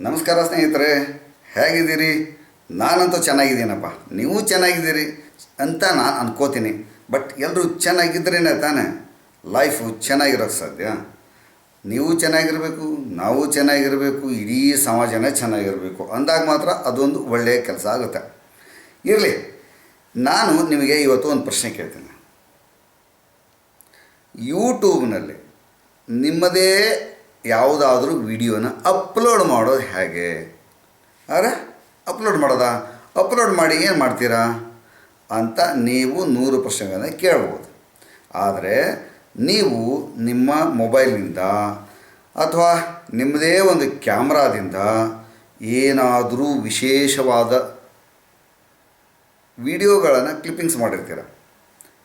ನಮಸ್ಕಾರ ಸ್ನೇಹಿತರೆ, ಹೇಗಿದ್ದೀರಿ? ನಾನಂತೂ ಚೆನ್ನಾಗಿದ್ದೀನಪ್ಪ. ನೀವು ಚೆನ್ನಾಗಿದ್ದೀರಿ ಅಂತ ನಾನು ಅನ್ಕೋತೀನಿ. ಬಟ್ ಎಲ್ಲರೂ ಚೆನ್ನಾಗಿದ್ದರೇನೆ ತಾನೇ? ಲೈಫು ಚೆನ್ನಾಗಿರೋಕ್ಕೆ ಸಾಧ್ಯ? ನೀವು ಚೆನ್ನಾಗಿರಬೇಕು, ನಾವು ಚೆನ್ನಾಗಿರಬೇಕು, ಇಡೀ ಸಮಾಜನೇ ಚೆನ್ನಾಗಿರಬೇಕು. ಅಂದಾಗ ಮಾತ್ರ ಅದೊಂದು ಒಳ್ಳೆಯ ಕೆಲಸ ಆಗುತ್ತೆ. ಇರಲಿ, ನಾನು ನಿಮಗೆ ಇವತ್ತು ಒಂದು ಪ್ರಶ್ನೆ ಕೇಳ್ತೀನಿ. ಯೂಟ್ಯೂಬ್ನಲ್ಲಿ ನಿಮ್ಮದೇ ಯಾವುದಾದ್ರೂ ವಿಡಿಯೋನ ಅಪ್ಲೋಡ್ ಮಾಡೋದು ಹೇಗೆ? ಅರೆ, ಅಪ್ಲೋಡ್ ಮಾಡೋದಾ? ಅಪ್ಲೋಡ್ ಮಾಡಿ ಏನು ಮಾಡ್ತೀರಾ? ಅಂತ ನೀವು ನೂರು ಪ್ರಶ್ನೆಗಳನ್ನು ಕೇಳ್ಬೋದು. ಆದರೆ ನೀವು ನಿಮ್ಮ ಮೊಬೈಲ್ನಿಂದ ಅಥವಾ ನಿಮ್ಮದೇ ಒಂದು ಕ್ಯಾಮ್ರಾದಿಂದ ಏನಾದರೂ ವಿಶೇಷವಾದ ವಿಡಿಯೋಗಳನ್ನು ಕ್ಲಿಪ್ಪಿಂಗ್ಸ್ ಮಾಡಿರ್ತೀರ.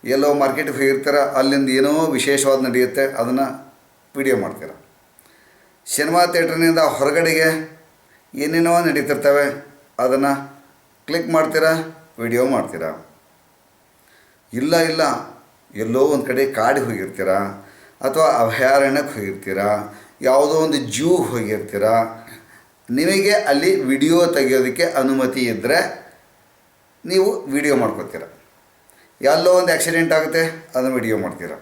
ಎಲ್ಲೋ ಮಾರ್ಕೆಟಿಗೆ ಹೋಗಿರ್ತೀರ, ಅಲ್ಲಿಂದ ಏನೋ ವಿಶೇಷವಾದ ನಡೆಯುತ್ತೆ, ಅದನ್ನು ವಿಡಿಯೋ ಮಾಡ್ತೀರ. ಸಿನಿಮಾ ಥಿಯೇಟ್ರ್ನಿಂದ ಹೊರಗಡೆಗೆ ಏನೇನೋ ನಡೀತಿರ್ತವೆ, ಅದನ್ನು ಕ್ಲಿಕ್ ಮಾಡ್ತೀರಾ, ವಿಡಿಯೋ ಮಾಡ್ತೀರಾ? ಇಲ್ಲ ಇಲ್ಲ, ಎಲ್ಲೋ ಒಂದು ಕಡೆ ಕಾಡಿಗೆ ಹೋಗಿರ್ತೀರಾ, ಅಥವಾ ಅಭಯಾರಣ್ಯಕ್ಕೆ ಹೋಗಿರ್ತೀರಾ, ಯಾವುದೋ ಒಂದು ಜೂ ಹೋಗಿರ್ತೀರಾ, ನಿಮಗೆ ಅಲ್ಲಿ ವಿಡಿಯೋ ತೆಗೆಯೋದಕ್ಕೆ ಅನುಮತಿ ಇದ್ದರೆ ನೀವು ವಿಡಿಯೋ ಮಾಡ್ಕೋತೀರ. ಎಲ್ಲೋ ಒಂದು ಆಕ್ಸಿಡೆಂಟ್ ಆಗುತ್ತೆ, ಅದನ್ನು ವಿಡಿಯೋ ಮಾಡ್ತೀರ.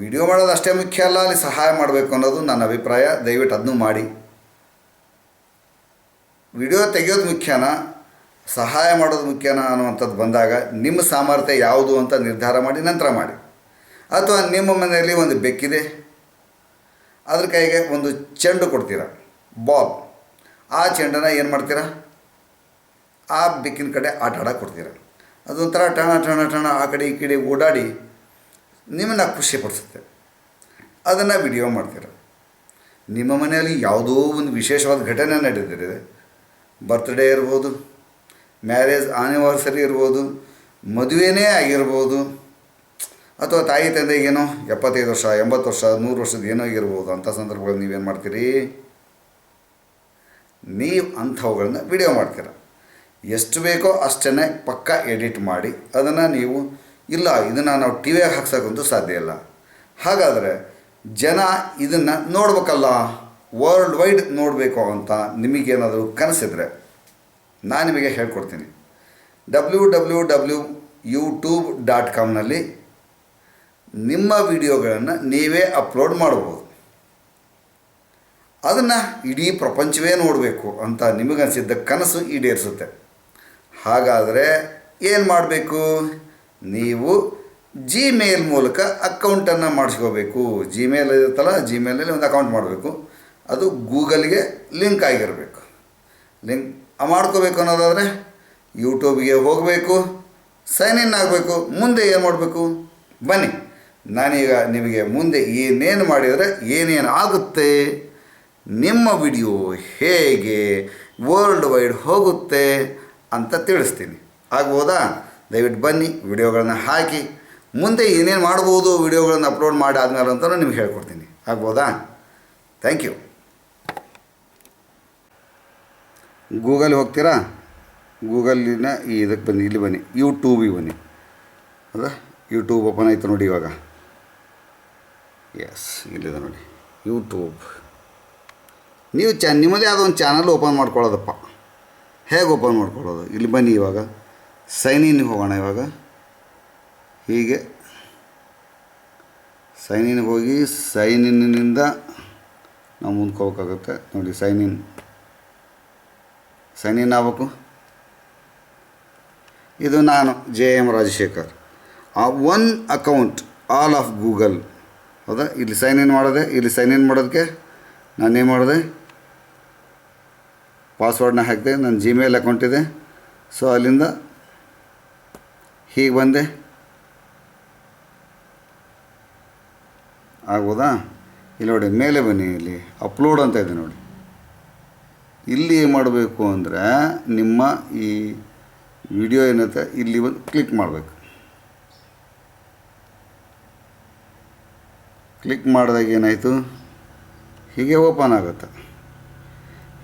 ವಿಡಿಯೋ ಮಾಡೋದು ಅಷ್ಟೇ ಮುಖ್ಯ ಅಲ್ಲ, ಅಲ್ಲಿ ಸಹಾಯ ಮಾಡಬೇಕು ಅನ್ನೋದು ನನ್ನ ಅಭಿಪ್ರಾಯ. ದಯವಿಟ್ಟು ಅದನ್ನು ಮಾಡಿ. ವಿಡಿಯೋ ತೆಗೆಯೋದು ಮುಖ್ಯನಾ? ಸಹಾಯ ಮಾಡೋದು ಮುಖ್ಯನಾ ಅನ್ನುವಂಥದ್ದು ಬಂದಾಗ ನಿಮ್ಮ ಸಾಮರ್ಥ್ಯ ಯಾವುದು ಅಂತ ನಿರ್ಧಾರ ಮಾಡಿ, ನಂತರ ಮಾಡಿ. ಅಥವಾ ನಿಮ್ಮ ಮನೆಯಲ್ಲಿ ಒಂದು ಬೆಕ್ಕಿದೆ, ಅದ್ರ ಕೈಗೆ ಒಂದು ಚೆಂಡು ಕೊಡ್ತೀರ? ಬಾಲ್. ಆ ಚೆಂಡನ್ನು ಏನು ಮಾಡ್ತೀರಾ? ಆ ಬೆಕ್ಕಿನ ಕಡೆ ಆಟ ಆಡೋಕೆ ಕೊಡ್ತೀರ? ಅದೊಂಥರ ಟಣ ಟಣ ಟಣ, ಆ ಕಡೆ ಈ ಕಡೆ ಓಡಾಡಿ ನಿಮ್ಮನ್ನು ಖುಷಿಪಡಿಸುತ್ತೆ. ಅದನ್ನು ವಿಡಿಯೋ ಮಾಡ್ತೀರ. ನಿಮ್ಮ ಮನೆಯಲ್ಲಿ ಯಾವುದೋ ಒಂದು ವಿಶೇಷವಾದ ಘಟನೆ ನಡೆದಿದೆ ಬರ್ತ್ಡೇ ಇರ್ಬೋದು ಮ್ಯಾರೇಜ್ ಆನಿವರ್ಸರಿ ಇರ್ಬೋದು, ಮದುವೆನೇ ಆಗಿರ್ಬೋದು, ಅಥವಾ ತಾಯಿ ತಂದೆಗೇನೋ ಎಪ್ಪತ್ತೈದು ವರ್ಷ, ಎಂಬತ್ತು ವರ್ಷ, ನೂರು ವರ್ಷದ ಏನೋ ಆಗಿರ್ಬೋದು ಅಂಥ ಸಂದರ್ಭಗಳಲ್ಲಿ ನೀವೇನು ಮಾಡ್ತೀರಿ? ನೀವು ಅಂಥವುಗಳನ್ನ ವಿಡಿಯೋ ಮಾಡ್ತೀರ. ಎಷ್ಟು ಬೇಕೋ ಅಷ್ಟನ್ನೇ ಪಕ್ಕ ಎಡಿಟ್ ಮಾಡಿ, ಅದನ್ನು ನೀವು ಇಲ್ಲ, ಇದನ್ನು ನಾವು ಟಿ ವಿಯಾಗ ಹಾಕ್ಸೋಕ್ಕಂತೂ ಸಾಧ್ಯ ಇಲ್ಲ. ಹಾಗಾದರೆ ಜನ ಇದನ್ನು ನೋಡ್ಬೇಕಲ್ಲ ವರ್ಲ್ಡ್ ವೈಡ್ ನೋಡಬೇಕು ಅಂತ ನಿಮಗೇನಾದರೂ ಕನಸಿದ್ರೆ ನಾನು ನಿಮಗೆ ಹೇಳ್ಕೊಡ್ತೀನಿ. W W W YouTube dot ಕಾಮ್ನಲ್ಲಿ ನಿಮ್ಮ ವಿಡಿಯೋಗಳನ್ನು ನೀವೇ ಅಪ್ಲೋಡ್ ಮಾಡ್ಬೋದು. ಅದನ್ನು ಇಡೀ ಪ್ರಪಂಚವೇ ನೋಡಬೇಕು ಅಂತ ನಿಮಗನಿಸಿದ್ದ ಕನಸು ಈಡೇರಿಸುತ್ತೆ. ಹಾಗಾದರೆ ಏನು ಮಾಡಬೇಕು? ನೀವು ಜಿಮೇಲ್ ಮೂಲಕ ಅಕೌಂಟನ್ನು ಮಾಡಿಸ್ಕೋಬೇಕು. ಜಿಮೇಲ್ ಇರುತ್ತಲ್ಲ ಜಿಮೇಲಲ್ಲಿ ಒಂದು ಅಕೌಂಟ್ ಮಾಡಬೇಕು. ಅದು ಗೂಗಲ್ಗೆ ಲಿಂಕ್ ಆಗಿರಬೇಕು. ಲಿಂಕ್ ಮಾಡ್ಕೋಬೇಕು ಅನ್ನೋದಾದರೆ ಯೂಟ್ಯೂಬ್ಗೆ ಹೋಗಬೇಕು ಸೈನ್ ಇನ್ ಆಗಬೇಕು, ಮುಂದೆ ಏನು ಮಾಡಬೇಕು? ಬನ್ನಿ. ನಾನೀಗ ನಿಮಗೆ ಮುಂದೆ ಏನೇನು ಮಾಡಿದರೆ ಏನೇನು ಆಗುತ್ತೆ? ನಿಮ್ಮ ವಿಡಿಯೋ ಹೇಗೆ ವರ್ಲ್ಡ್ ವೈಡ್ ಹೋಗುತ್ತೆ ಅಂತ ತಿಳಿಸ್ತೀನಿ. ಆಗ್ಬೋದಾ? ದಯವಿಟ್ಟು ಬನ್ನಿ, ವಿಡಿಯೋಗಳನ್ನು ಹಾಕಿ. ಮುಂದೆ ಏನೇನು ಮಾಡ್ಬೋದು ವಿಡಿಯೋಗಳನ್ನು ಅಪ್ಲೋಡ್ ಮಾಡಿ ಆದಮೇಲೆ ಅಂತಲೂ ನಿಮ್ಗೆ ಹೇಳ್ಕೊಡ್ತೀನಿ. ಆಗ್ಬೋದಾ? ಥ್ಯಾಂಕ್ ಯು ಗೂಗಲ್ ಹೋಗ್ತೀರಾ? ಗೂಗಲಿನ ಇದಕ್ಕೆ ಬನ್ನಿ, ಇಲ್ಲಿ ಬನ್ನಿ. ಯೂಟ್ಯೂಬಿಗೆ ಬನ್ನಿ. ಹೌದಾ ಯೂಟ್ಯೂಬ್ ಓಪನ್ ಆಯಿತು ನೋಡಿ ಇವಾಗ. ಎಸ್ ಇಲ್ಲಿದೆ ನೋಡಿ. ಯೂಟ್ಯೂಬ್ ನೀವು ಚ ನಿಮ್ಮದೇ ಆದ ಒಂದು ಚಾನಲ್ ಓಪನ್ ಮಾಡ್ಕೊಳ್ಳೋದಪ್ಪ. ಹೇಗೆ ಓಪನ್ ಮಾಡ್ಕೊಳ್ಳೋದು? ಇಲ್ಲಿ ಬನ್ನಿ ಇವಾಗ. ಸೈನ್ ಇನ್ ಹೋಗೋಣ ಇವಾಗ. ಹೀಗೆ. ಸೈನ್ ಇನ್ ಹೋಗಿ ಸೈನ್ ನಾವು ಮುಂದಕ್ಕೆ ಹೋಗೋಕ್ಕಾಗುತ್ತೆ ನೋಡಿ ಸೈನ್ ಇನ್ ಸೈನ್ ಇನ್ ಆಗಬೇಕು ಇದು ನಾನು, ಜೆ ಎಂ ರಾಜಶೇಖರ್. ಆ one account, all of Google. ಹೌದಾ? ಇಲ್ಲಿ ಸೈನ್ ಇನ್ ಮಾಡೋದೆ, ಇಲ್ಲಿ ಸೈನ್ ಇನ್ ಮಾಡೋದಕ್ಕೆ ನಾನೇನು ಮಾಡಿದೆ? ಪಾಸ್ವರ್ಡ್ನ ಹಾಕಿದೆ, ನನ್ನ ಜಿಮೇಲ್ ಅಕೌಂಟ್ ಇದೆ. ಸೊ, ಅಲ್ಲಿಂದ ಹೀಗೆ ಬಂದೆ. ಆಗ್ಬೋದಾ ಇಲ್ಲಿ ನೋಡಿ, ಮೇಲೆ ಬನ್ನಿ ಇಲ್ಲಿ. ಅಪ್ಲೋಡ್ ಅಂತ ಇದೆ ನೋಡಿ. ಇಲ್ಲಿ ಏನು ಮಾಡಬೇಕು ಅಂದರೆ ನಿಮ್ಮ ಈ ವಿಡಿಯೋ ಏನತ್ತೆ ಇಲ್ಲಿ ಬಂದು ಕ್ಲಿಕ್ ಮಾಡಬೇಕು. ಕ್ಲಿಕ್ ಮಾಡಿದಾಗ ಏನಾಯಿತು? ಹೀಗೆ ಓಪನ್ ಆಗುತ್ತೆ.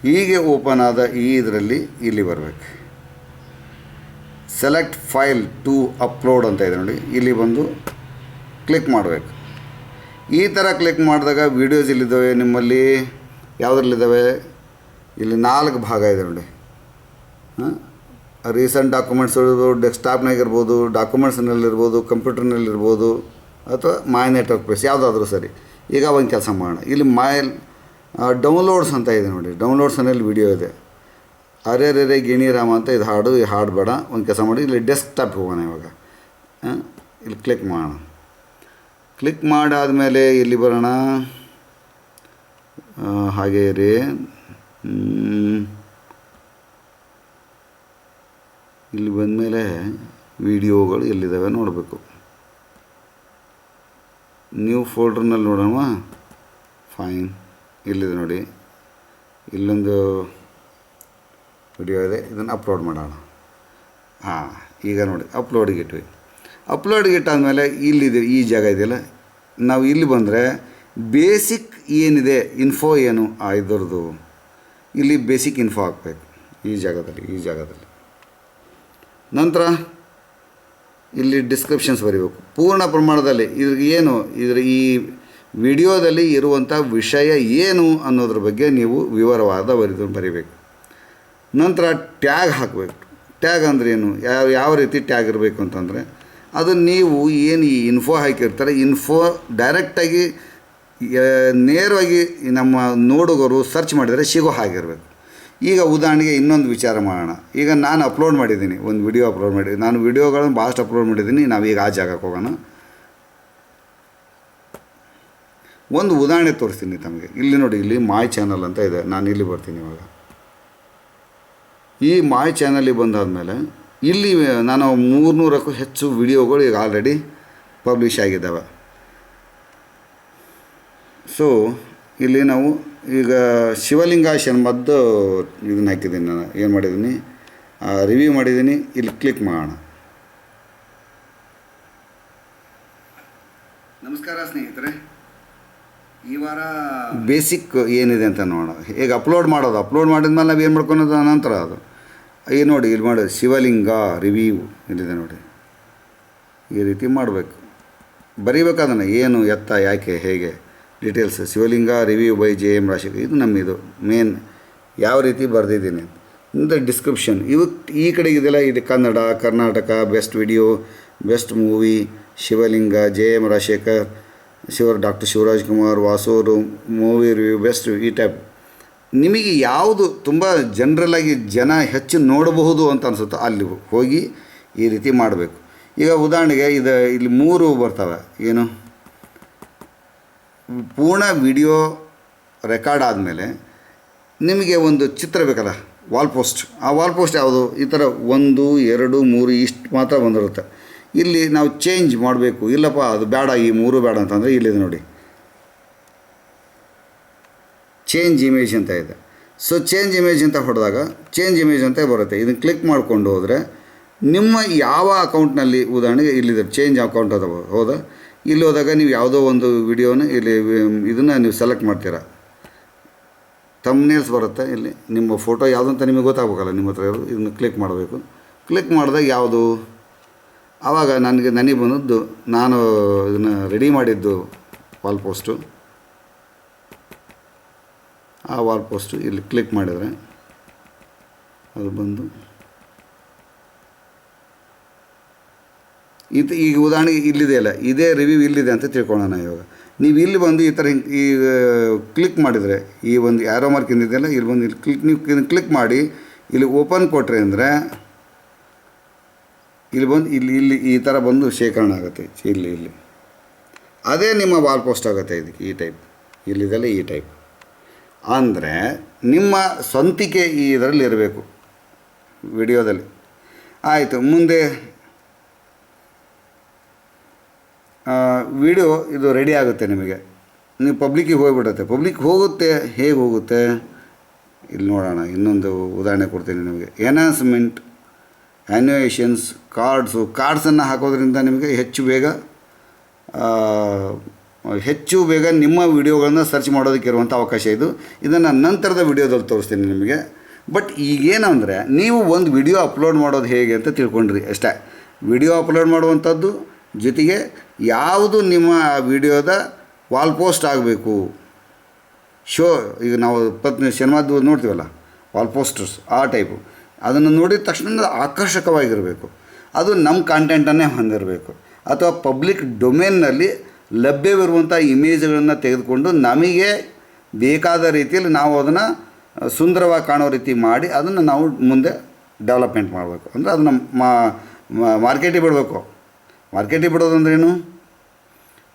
ಹೀಗೆ ಓಪನ್ ಆದ ಈ ಇದರಲ್ಲಿ ಇಲ್ಲಿ ಬರಬೇಕು. ಸೆಲೆಕ್ಟ್ ಫೈಲ್ ಟು ಅಪ್ಲೋಡ್ ಅಂತ ಇದೆ ನೋಡಿ. ಇಲ್ಲಿ ಬಂದು ಕ್ಲಿಕ್ ಮಾಡಬೇಕು. ಈ ಥರ ಕ್ಲಿಕ್ ಮಾಡಿದಾಗ ವೀಡಿಯೋಸ್ ಇಲ್ಲಿದ್ದಾವೆ, ನಿಮ್ಮಲ್ಲಿ ಯಾವುದ್ರಲ್ಲಿದ್ದಾವೆ? ಇಲ್ಲಿ ನಾಲ್ಕು ಭಾಗ ಇದೆ ನೋಡಿ. ಹಾಂ? ರೀಸೆಂಟ್ ಡಾಕ್ಯುಮೆಂಟ್ಸ್ ಇರ್ಬೋದು ಡೆಸ್ಕ್ಟಾಪ್ನಾಗಿರ್ಬೋದು ಡಾಕ್ಯುಮೆಂಟ್ಸ್ನಲ್ಲಿರ್ಬೋದು ಕಂಪ್ಯೂಟರ್ನಲ್ಲಿರ್ಬೋದು ಅಥವಾ ಮೈ ನೆಟ್ವರ್ಕ್ ಪ್ಲೇಸ್ ಯಾವುದಾದ್ರೂ ಸರಿ. ಈಗ ಒಂದು ಕೆಲಸ ಮಾಡೋಣ. ಇಲ್ಲಿ ಮೈ ಡೌನ್ಲೋಡ್ಸ್ ಅಂತ ಇದೆ ನೋಡಿ. ಡೌನ್ಲೋಡ್ಸ್ನಲ್ಲಿ ವಿಡಿಯೋ ಇದೆ. ಅರೆ ರೇ ಗಿಣಿ ರಾಮ ಅಂತ ಇದು ಹಾಡು, ಈ ಹಾಡು ಬೇಡ. ಒಂದು ಕೆಲಸ ಮಾಡಿ, ಇಲ್ಲಿ ಡೆಸ್ಕ್ಟಾಪ್ ಹೋಗೋಣ ಇವಾಗ. ಇಲ್ಲಿ ಕ್ಲಿಕ್ ಮಾಡೋಣ. ಕ್ಲಿಕ್ ಮಾಡಾದಮೇಲೆ ಇಲ್ಲಿ ಬರೋಣ. ಹಾಗೆ ರೀ. ಇಲ್ಲಿ ಬಂದಮೇಲೆ ವಿಡಿಯೋಗಳು ಎಲ್ಲಿದ್ದಾವೆ ನೋಡಬೇಕು. ನ್ಯೂ ಫೋಲ್ಡ್ರ್ನಲ್ಲಿ ನೋಡೋಣ. ಫೈನ್ ಇಲ್ಲಿದೆ ನೋಡಿ. ಇಲ್ಲೊಂದು ವಿಡಿಯೋ ಇದೆ, ಇದನ್ನು ಅಪ್ಲೋಡ್ ಮಾಡೋಣ. ಹಾಂ, ಈಗ ನೋಡಿ ಅಪ್ಲೋಡಿಗೆ ಇಟ್ವಿ. ಅಪ್ಲೋಡಿಗೆ ಇಟ್ಟಾದಮೇಲೆ ಇಲ್ಲಿದೆ, ಈ ಜಾಗ ಇದೆಯಲ್ಲ? ನಾವು ಇಲ್ಲಿ ಬಂದರೆ ಬೇಸಿಕ್ ಏನಿದೆ ಇನ್ಫೋ ಏನು? ಆ ಇದರದು ಇಲ್ಲಿ ಬೇಸಿಕ್ ಇನ್ಫೋ ಹಾಕ್ಬೇಕು, ಈ ಜಾಗದಲ್ಲಿ ಈ ಜಾಗದಲ್ಲಿ. ನಂತರ ಇಲ್ಲಿ ಡಿಸ್ಕ್ರಿಪ್ಷನ್ಸ್ ಬರೀಬೇಕು. ಪೂರ್ಣ ಪ್ರಮಾಣದಲ್ಲಿ ಇದ್ರ ಏನು, ಇದ್ರ ಈ ವಿಡಿಯೋದಲ್ಲಿ ಇರುವಂಥ ವಿಷಯ ಏನು ಅನ್ನೋದ್ರ ಬಗ್ಗೆ ನೀವು ವಿವರವಾದ ಬರಿದು ಬರೀಬೇಕು. ನಂತರ ಟ್ಯಾಗ್ ಹಾಕಬೇಕು. ಟ್ಯಾಗ್ ಅಂದ್ರೆ ಏನು? ಯಾವ ಯಾವ ರೀತಿ ಟ್ಯಾಗ್ ಇರಬೇಕು ಅಂತಂದರೆ, ಅದು ನೀವು ಏನು ಈ ಇನ್ಫೋ ಹಾಕಿರ್ತಾರೆ ಇನ್ಫೋ ಡೈರೆಕ್ಟಾಗಿ ನೇರವಾಗಿ ನಮ್ಮ ನೋಡುಗರು ಸರ್ಚ್ ಮಾಡಿದರೆ ಸಿಗೋ ಹಾಗಿರಬೇಕು. ಈಗ ಉದಾಹರಣೆಗೆ ಇನ್ನೊಂದು ವಿಚಾರ ಮಾಡೋಣ. ಈಗ ನಾನು ಅಪ್ಲೋಡ್ ಮಾಡಿದ್ದೀನಿ, ಒಂದು ವಿಡಿಯೋ ಅಪ್ಲೋಡ್ ಮಾಡಿದ್ದೀನಿ ನಾನು ವಿಡಿಯೋಗಳನ್ನು ಭಾಳಷ್ಟು ಅಪ್ಲೋಡ್ ಮಾಡಿದ್ದೀನಿ ನಾವೀಗ ಆ ಜಾಗಕ್ಕೆ ಹೋಗೋಣ. ಒಂದು ಉದಾಹರಣೆ ತೋರಿಸ್ತೀನಿ ತಮಗೆ ಇಲ್ಲಿ ನೋಡಿ, ಇಲ್ಲಿ ಮಾಯ್ ಚಾನಲ್ ಅಂತ ಇದೆ, ನಾನು ಇಲ್ಲಿ ಬರ್ತೀನಿ ಇವಾಗ. ಈ ಮಾಯ್ ಚಾನಲಿಗೆ ಬಂದಾದಮೇಲೆ ಇಲ್ಲಿ ನಾನು ಮೂರ್ನೂರಕ್ಕೂ ಹೆಚ್ಚು ವಿಡಿಯೋಗಳು ಈಗ ಆಲ್ರೆಡಿ ಪಬ್ಲಿಷ್ ಆಗಿದ್ದಾವೆ. ಸೊ ಇಲ್ಲಿ ನಾವು ಈಗ ಶಿವಲಿಂಗ ಶರ್ಮದ್ದು ಇದನ್ನ ಹಾಕಿದ್ದೀನಿ ನಾನು. ಏನು ಮಾಡಿದ್ದೀನಿ? ರಿವ್ಯೂ ಮಾಡಿದ್ದೀನಿ. ಇಲ್ಲಿ ಕ್ಲಿಕ್ ಮಾಡೋಣ. ನಮಸ್ಕಾರ ಸ್ನೇಹಿತರೆ. ಬೇಸಿಕ್ ಏನಿದೆ ಅಂತ ನೋಡೋದು ಈಗ ಅಪ್ಲೋಡ್ ಮಾಡೋದು? ಅಪ್ಲೋಡ್ ಮಾಡಿದ್ಮೇಲೆ ನಾವು ಏನು ಮಾಡ್ಕೊಳೋದು ನಂತರ ಅದು. ಈಗ ನೋಡಿ, ಇಲ್ಲಿ ಮಾಡಿ ಶಿವಲಿಂಗ ರಿವ್ಯೂ ಇಲ್ಲಿದೆ ನೋಡಿ. ಈ ರೀತಿ ಮಾಡಬೇಕು. ಬರೀಬೇಕು ಅದನ್ನು. ಏನು ಎತ್ತ, ಯಾಕೆ, ಹೇಗೆ? Details Shivalinga review by J M ರಾಶಿ ಇದು ನಮ್ಮಿದು ಮೇನ್ ಯಾವ ರೀತಿ ಬರೆದಿದ್ದೀನಿ? ಇಂದ ಡಿಸ್ಕ್ರಿಪ್ಷನ್ ಇವು ಈ ಕಡೆ ಇದೆಲ್ಲ ಇದು. Kannada, Karnataka best video best movie Shivalinga J M Rajashekar. Shiva doctor Shivaraj Kumar, ವಾಸೂರು, movie review, best ಈ ಟೈಪ್ ನಿಮಗೆ ಯಾವುದು ತುಂಬ ಜನರಲಾಗಿ ಜನ ಹೆಚ್ಚು ನೋಡಬಹುದು ಅಂತ ಅನಿಸುತ್ತೋ ಅಲ್ಲಿ ಹೋಗಿ ಈ ರೀತಿ ಮಾಡಬೇಕು. ಈಗ ಉದಾಹರಣೆಗೆ ಇದು ಇಲ್ಲಿ ಮೂರು ಬರ್ತವೆ. ಏನು? ಪೂರ್ಣ ವಿಡಿಯೋ ರೆಕಾರ್ಡ್ ಆದಮೇಲೆ ನಿಮಗೆ ಒಂದು ಚಿತ್ರ ಬೇಕಲ್ಲ ವಾಲ್ ಪೋಸ್ಟ್ ಆ ವಾಲ್ ಪೋಸ್ಟ್ ಯಾವುದು? ಈ ಥರ ಒಂದು, ಎರಡು, ಮೂರು ಇಷ್ಟು ಮಾತ್ರ ಬಂದಿರುತ್ತೆ. ಇಲ್ಲಿ ನಾವು ಚೇಂಜ್ ಮಾಡಬೇಕು. ಇಲ್ಲಪ್ಪ, ಅದು ಬೇಡ, ಈ ಮೂರು ಬೇಡ ಅಂತಂದರೆ ಇಲ್ಲಿದೆ ನೋಡಿ. ಚೇಂಜ್ ಇಮೇಜ್ ಅಂತ ಇದೆ. ಸೊ ಚೇಂಜ್ ಇಮೇಜ್ ಅಂತ ಹೊಡೆದಾಗ ಚೇಂಜ್ ಇಮೇಜ್ ಅಂತ ಬರುತ್ತೆ. ಇದನ್ನು ಕ್ಲಿಕ್ ಮಾಡಿಕೊಂಡು ಹೋದರೆ, ನಿಮ್ಮ ಯಾವ ಅಕೌಂಟ್ನಲ್ಲಿ ಉದಾಹರಣೆಗೆ ಇಲ್ಲಿದೆ ಚೇಂಜ್ ಅಕೌಂಟ್ ಅದ ಹೋದ, ಇಲ್ಲಿ ಹೋದಾಗ ನೀವು ಯಾವುದೋ ಒಂದು ವಿಡಿಯೋನ ಇಲ್ಲಿ, ಇದನ್ನು ನೀವು ಸೆಲೆಕ್ಟ್ ಮಾಡ್ತೀರಾ. ತಮ್ನೇಲ್ಸ್ ಬರುತ್ತೆ ಇಲ್ಲಿ. ನಿಮ್ಮ ಫೋಟೋ ಯಾವುದು ಅಂತ ನಿಮಗೆ ಗೊತ್ತಾಗಬೇಕಲ್ಲ, ನಿಮ್ಮ ಹತ್ರ ಇರೋದು ಇದನ್ನು ಕ್ಲಿಕ್ ಮಾಡಬೇಕು. ಕ್ಲಿಕ್ ಮಾಡಿದಾಗ ಯಾವುದು? ಆವಾಗ ನನಗೆ ನನಗೆ ಬಂದದ್ದು ನಾನು ಇದನ್ನು ರೆಡಿ ಮಾಡಿದ್ದು ವಾಲ್ ಪೋಸ್ಟು ಆ ವಾಲ್ ಪೋಸ್ಟು ಇಲ್ಲಿ ಕ್ಲಿಕ್ ಮಾಡಿದರೆ ಅದು ಬಂದು ಇದು ಈಗ ಉದಾಹರಣೆಗೆ ಇಲ್ಲಿದೆ ಅಲ್ಲ, ಇದೇ ರಿವ್ಯೂ ಇಲ್ಲಿದೆ ಅಂತ ತಿಳ್ಕೊಳ್ಳೋಣ ಇವಾಗ. ನೀವು ಇಲ್ಲಿ ಬಂದು ಈ ಥರ ಈ ಕ್ಲಿಕ್ ಮಾಡಿದರೆ, ಈ ಒಂದು ಯಾರೋ ಮಾರ್ಕ್ ಇಂದಿದೆಯಲ್ಲ ಇಲ್ಲಿ ಬಂದು ಇಲ್ಲಿ ಕ್ಲಿಕ್ ನೀವು ಕ್ಲಿಕ್ ಮಾಡಿ, ಇಲ್ಲಿ ಓಪನ್ ಕೊಟ್ರಿ ಅಂದರೆ ಇಲ್ಲಿ ಬಂದು, ಇಲ್ಲಿ ಇಲ್ಲಿ ಈ ಥರ ಬಂದು ಶೇಖರಣೆ ಆಗುತ್ತೆ. ಇಲ್ಲಿ ಇಲ್ಲಿ. ಅದೇ ನಿಮ್ಮ ವಾಲ್ ಪೋಸ್ಟ್ ಆಗುತ್ತೆ ಇದಕ್ಕೆ, ಈ ಟೈಪ್ ಇಲ್ಲಿದಲ್ಲೇ ಈ ಟೈಪ್ ಅಂದರೆ ನಿಮ್ಮ ಸ್ವಂತಿಕೆ ಈ ಇದರಲ್ಲಿ ಇರಬೇಕು, ವಿಡಿಯೋದಲ್ಲಿ. ಆಯಿತು, ಮುಂದೆ ವಿಡಿಯೋ ಇದು ರೆಡಿ ಆಗುತ್ತೆ ನಿಮಗೆ. ನೀವು ಪಬ್ಲಿಕ್ಕಿಗೆ ಹೋಗಿಬಿಡುತ್ತೆ. ಪಬ್ಲಿಕ್ ಹೋಗುತ್ತೆ, ಹೇಗೆ ಹೋಗುತ್ತೆ? ಇಲ್ಲಿ ನೋಡೋಣ, ಇನ್ನೊಂದು ಉದಾಹರಣೆ ಕೊಡ್ತೀನಿ ನಿಮಗೆ. ಎನ್ಹಾನ್ಸ್ಮೆಂಟ್ ಆ್ಯನ್ಯುಯೇಷನ್ಸ್ ಕಾರ್ಡ್ಸು ಕಾರ್ಡ್ಸನ್ನು ಹಾಕೋದ್ರಿಂದ ನಿಮಗೆ ಹೆಚ್ಚು ಬೇಗ ಹೆಚ್ಚು ಬೇಗ ನಿಮ್ಮ ವಿಡಿಯೋಗಳನ್ನು ಸರ್ಚ್ ಮಾಡೋದಕ್ಕೆ ಇರುವಂಥ ಅವಕಾಶ ಇದು. ಇದನ್ನು ನಂತರದ ವಿಡಿಯೋದಲ್ಲಿ ತೋರಿಸ್ತೀನಿ ನಿಮಗೆ. ಬಟ್ ಈಗೇನಂದರೆ, ನೀವು ಒಂದು ವಿಡಿಯೋ ಅಪ್ಲೋಡ್ ಮಾಡೋದು ಹೇಗೆ ಅಂತ ತಿಳ್ಕೊಂಡ್ರಿ ಅಷ್ಟೇ. ವಿಡಿಯೋ ಅಪ್ಲೋಡ್ ಮಾಡುವಂಥದ್ದು ಜೊತೆಗೆ ಯಾವುದು ನಿಮ್ಮ ವಿಡಿಯೋದ ವಾಲ್ ಪೋಸ್ಟ್ ಆಗಬೇಕು. ಶೋ ಈಗ ನಾವು ಪತ್ನಿ ಸಿನಿಮಾದ್ದು ನೋಡ್ತೀವಲ್ಲ ವಾಲ್ ಪೋಸ್ಟರ್ಸ್ ಆ ಟೈಪು ಅದನ್ನು ನೋಡಿದ ತಕ್ಷಣ ಆಕರ್ಷಕವಾಗಿರಬೇಕು. ಅದು ನಮ್ಮ ಕಾಂಟೆಂಟನ್ನೇ ಹೊಂದಿರಬೇಕು. ಅಥವಾ ಪಬ್ಲಿಕ್ ಡೊಮೇನ್ನಲ್ಲಿ ಲಭ್ಯವಿರುವಂಥ ಇಮೇಜ್ಗಳನ್ನು ತೆಗೆದುಕೊಂಡು ನಮಗೆ ಬೇಕಾದ ರೀತಿಯಲ್ಲಿ ನಾವು ಅದನ್ನು ಸುಂದರವಾಗಿ ಕಾಣೋ ರೀತಿ ಮಾಡಿ ಅದನ್ನು ನಾವು ಮುಂದೆ ಡೆವಲಪ್ಮೆಂಟ್ ಮಾಡಬೇಕು. ಅಂದರೆ ಅದನ್ನು ಮಾರ್ಕೆಟಿಗೆ ಬಿಡಬೇಕು. ಮಾರ್ಕೆಟಿಗೆ ಬಿಡೋದು ಅಂದ್ರೇನು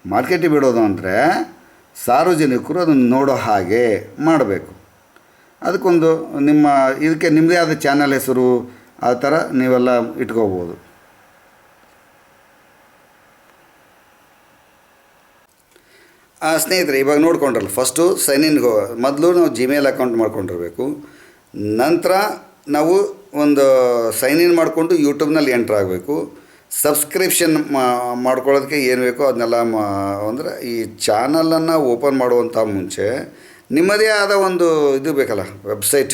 ಮಾರ್ಕೆಟಿಗೆ ಬಿಡೋದು ಅಂದರೆ ಸಾರ್ವಜನಿಕರು ಅದನ್ನು ನೋಡೋ ಹಾಗೆ ಮಾಡಬೇಕು. ಅದಕ್ಕೊಂದು ನಿಮ್ಮ, ಇದಕ್ಕೆ ನಿಮ್ಮದೇ ಆದ ಚಾನಲ್ ಹೆಸರು, ಆ ಥರ ನೀವೆಲ್ಲ ಇಟ್ಕೋಬೋದು. ಸ್ನೇಹಿತರೆ, ಇವಾಗ ನೋಡ್ಕೊಂಡ್ರಲ್ಲ ಫಸ್ಟು ಸೈನ್ ಇನ್ಗೆ ಮೊದಲು ನಾವು ಜಿಮೇಲ್ ಅಕೌಂಟ್ ಮಾಡ್ಕೊಂಡಿರಬೇಕು. ನಂತರ ನಾವು ಒಂದು ಸೈನ್ ಇನ್ ಮಾಡಿಕೊಂಡು ಯೂಟ್ಯೂಬ್ನಲ್ಲಿ ಎಂಟ್ರ್ ಆಗಬೇಕು. ಸಬ್ಸ್ಕ್ರಿಪ್ಷನ್ ಮಾಡ್ಕೊಳ್ಳೋದಕ್ಕೆ ಏನು ಬೇಕೋ ಅದನ್ನೆಲ್ಲ ಮಾ, ಅಂದರೆ ಈ ಚಾನಲನ್ನು ಓಪನ್ ಮಾಡುವಂಥ ಮುಂಚೆ ನಿಮ್ಮದೇ ಆದ ಒಂದು ಇದು ಬೇಕಲ್ಲ ವೆಬ್ಸೈಟ್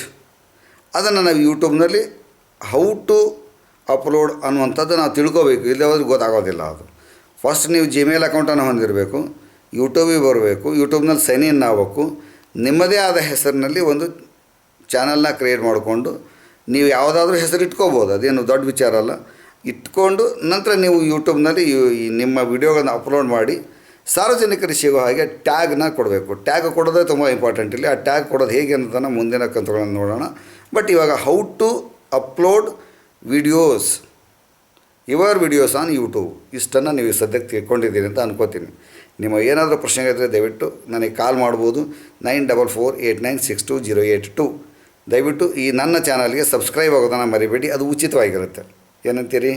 ಅದನ್ನು ನಾವು ಯೂಟ್ಯೂಬ್ನಲ್ಲಿ ಹೌ ಟು ಅಪ್ಲೋಡ್ ಅನ್ನುವಂಥದ್ದು ನಾವು ತಿಳ್ಕೋಬೇಕು. ಇಲ್ಲದ್ರೆ ಗೊತ್ತಾಗೋದಿಲ್ಲ ಅದು. ಫಸ್ಟ್ ನೀವು ಜಿಮೇಲ್ ಅಕೌಂಟನ್ನು ಹೊಂದಿರಬೇಕು. ಯೂಟ್ಯೂಬಿಗೆ ಬರಬೇಕು. ಯೂಟ್ಯೂಬ್ನಲ್ಲಿ ಸೈನ್ ಇನ್ ಆಗಬೇಕು. ನಿಮ್ಮದೇ ಆದ ಹೆಸರಿನಲ್ಲಿ ಒಂದು ಚಾನಲ್ನ ಕ್ರಿಯೇಟ್ ಮಾಡಿಕೊಂಡು ನೀವು ಯಾವುದಾದ್ರೂ ಹೆಸರು ಇಟ್ಕೋಬೋದು. ಅದೇನು ದೊಡ್ಡ ವಿಚಾರ ಅಲ್ಲ. ಇಟ್ಕೊಂಡು ನಂತರ ನೀವು ಯೂಟ್ಯೂಬ್ನಲ್ಲಿ ನಿಮ್ಮ ವಿಡಿಯೋಗಳನ್ನ ಅಪ್ಲೋಡ್ ಮಾಡಿ ಸಾರ್ವಜನಿಕರಿಗೆ ಸಿಗೋ ಹಾಗೆ ಟ್ಯಾಗ್ನ ಕೊಡಬೇಕು. ಟ್ಯಾಗ್ ಕೊಡೋದೇ ತುಂಬ ಇಂಪಾರ್ಟೆಂಟ್ ಇಲ್ಲಿ. ಆ ಟ್ಯಾಗ್ ಕೊಡೋದು ಹೇಗೆ ಅನ್ನೋದನ್ನು ಮುಂದಿನ ಕಂತುಗಳನ್ನು ನೋಡೋಣ. ಬಟ್ ಇವಾಗ how to upload videos your videos on YouTube ಇಷ್ಟನ್ನು ನೀವು ಸದ್ಯಕ್ಕೆ ತಿಳ್ಕೊಂಡಿದ್ದೀರಿ ಅಂತ ಅನ್ಕೋತೀನಿ. ನಿಮ್ಮ ಏನಾದರೂ ಪ್ರಶ್ನೆ ಇದ್ದರೆ ದಯವಿಟ್ಟು ನನಗೆ ಕಾಲ್ ಮಾಡ್ಬೋದು. Nine double four eight nine six two zero eight two. ದಯವಿಟ್ಟು ಈ ನನ್ನ ಚಾನಲ್ಗೆ ಸಬ್ಸ್ಕ್ರೈಬ್ ಆಗೋದನ್ನು ಮರಿಬೇಡಿ. ಅದು ಉಚಿತವಾಗಿರುತ್ತೆ. ಏನಂತೀರಿ?